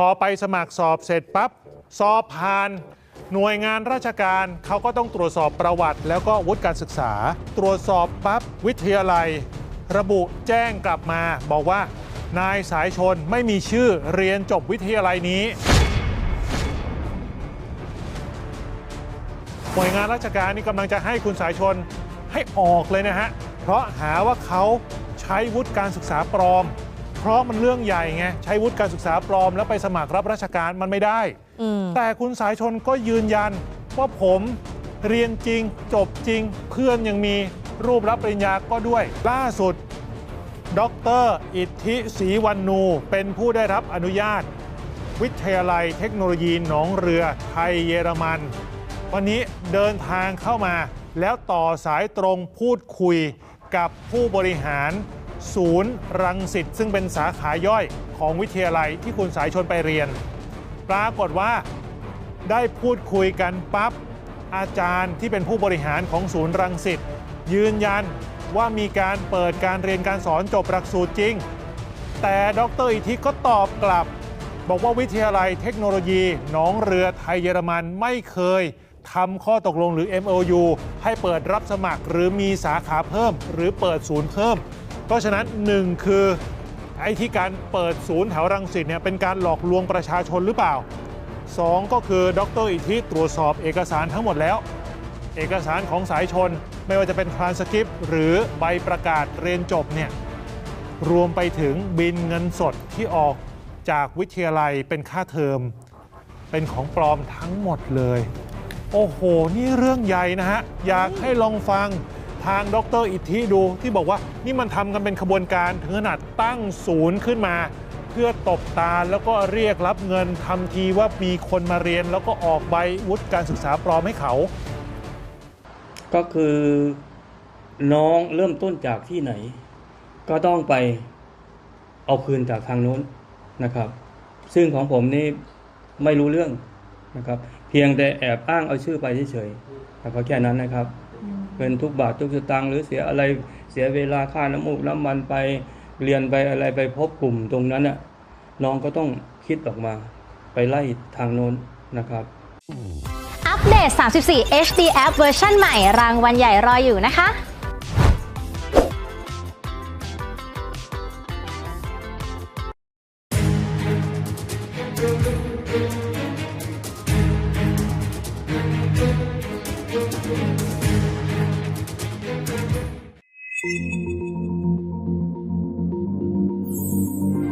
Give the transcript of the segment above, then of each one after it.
พอไปสมัครสอบเสร็จปั๊บสอบผ่าน หน่วยงานราชการเขาก็ต้องตรวจสอบประวัติ แล้วก็วุฒิการศึกษา ตรวจสอบปั๊บวิทยาลัย ระบุแจ้งกลับมา บอกว่านายสายชนไม่มีชื่อเรียนจบวิทยาลัยนี้ หน่วยงานราชการนี่กำลังจะให้คุณสายชนให้ออกเลยนะฮะ เพราะหาว่าเขาใช้วุฒิการศึกษาปลอม เพราะมันเรื่องใหญ่ไงใช้วุฒิการศึกษาปลอม แล้วไปสมัครรับราชการมันไม่ได้อืมแต่คุณสายชนก็ยืนยันว่าผมเรียนจริงจบจริง เพื่อนยังมีรูปรับปริญญาก็ด้วย ล่าสุด ดร อิทธิศรีวันนู เป็นผู้ได้รับอนุญาต วิทยาลัยเทคโนโลยีหนองเรือไทยเยอรมัน วันนี้เดินทางเข้ามา แล้วต่อสายตรงพูดคุยกับผู้บริหาร ศูนย์รังสิตซึ่งเป็นสาขาย่อยของวิทยาลัยที่คุณสายชนไปเรียน ปรากฏว่าได้พูดคุยกันปั๊บอาจารย์ที่เป็นผู้บริหารของศูนย์รังสิตยืนยันว่ามีการเปิดการเรียนการสอนจบหลักสูตรจริง แต่ดรอิทธิก็ตอบกลับ บอกว่าวิทยาลัยเทคโนโลยีหนองเรือไทยเยอรมันไม่เคยทำข้อตกลงหรือ MOU ให้เปิดรับสมัครหรือมีสาขาเพิ่ม หรือเปิดศูนย์เพิ่ม ราะฉะนั้นหนึ่งคือไอ้ที่การเปิดศูนย์แถวรังสิตเนี่ยเป็นการหลอกลวงประชาชนหรือเปล่าสองก็คือดรอิทธิตรวจสอบเอกสารทั้งหมดแล้ว เอกสารของสายชนไม่ว่าจะเป็นทรานสคริปต์หรือใบประกาศเรียนจบเนี่ยรวมไปถึงบินเงินสดที่ออกจากวิทยาลัยเป็นค่าเทอม เป็นของปลอมทั้งหมดเลย โอ้โห นี่เรื่องใหญ่นะฮะ อยากให้ลองฟัง ทางดรอิทธิดูที่บอกว่านี่มันทำกันเป็นขบวนการถึงขนาดตั้งศูนย์ขึ้นมา เพื่อตบตาแล้วก็เรียกรับเงินทำทีว่ามีคนมาเรียน แล้วก็ออกใบวุฒิการศึกษาปลอมให้เขา ก็คือน้องเริ่มต้นจากที่ไหน ก็ต้องไปเอาคืนจากทางโน้นนะครับ ซึ่งของผมนี่ไม่รู้เรื่องนะครับ เพียงแต่แอบอ้างเอาชื่อไปเฉยๆแล้วก็แค่นั้นนะครับ เงินทุกบาททุกสตางค์หรือเสียอะไรเสียเวลาค่าน้ำมูกน้ำมันไปเรียนไปอะไรไปพบกลุ่มตรงนั้นน่ะน้องก็ต้องคิดออกมา ไปไล่ทางโน้นนะครับอัปเดต 34 HD App เวอร์ชันใหม่ รางวัลใหญ่รออยู่นะคะ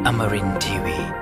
Amarin TV.